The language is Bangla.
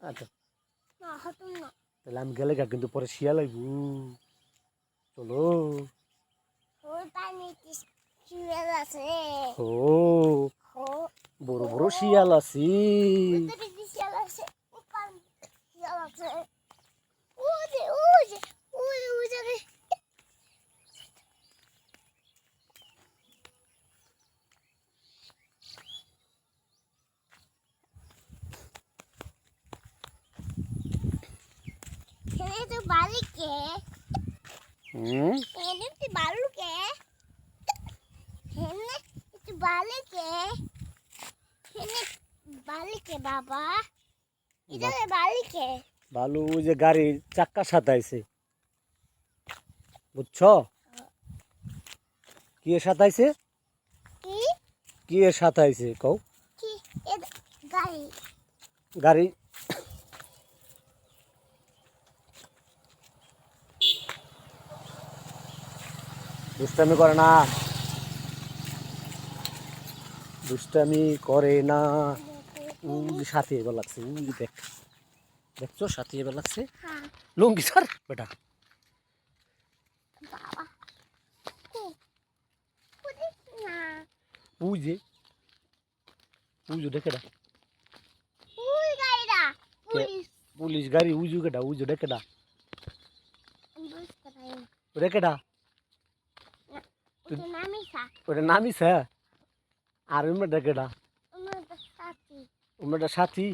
আচ্ছা। তাহলে আমি গেলে গা কিন্তু পরে শিয়া লাগবো। চলো। ও বড় বড় শিয়াল আছে উপর শিয়াল আছে ও যে ও যে ও যে ও যে এখানে তো বালিকে? হুম? এখানে তো বালুকে? এখানে একটু বালিকে? এখানে বালিকে বাবা। এটা বালিকে। ভালো যে গাড়ির চাক্কা সাতাইছে। বুঝছ? কি সাতাইছে? কি? কি সাতাইছে কও? কি? গাড়ি। গাড়ি দুষ্টামি করে না। দুষ্টামি করে না। সাথে এবার লাগছে দেখ। দেখছ সাথে এবার লাগছে? হ্যাঁ। লুঙ্গি স্যার বেটা। উই যে। দেখে না। পুলিশ। গাড়ি উজু কেটা উজু পারি না। ওটা নামিসা। আর উমের কেডা? আমার সাথী। উমেরটা সাথী?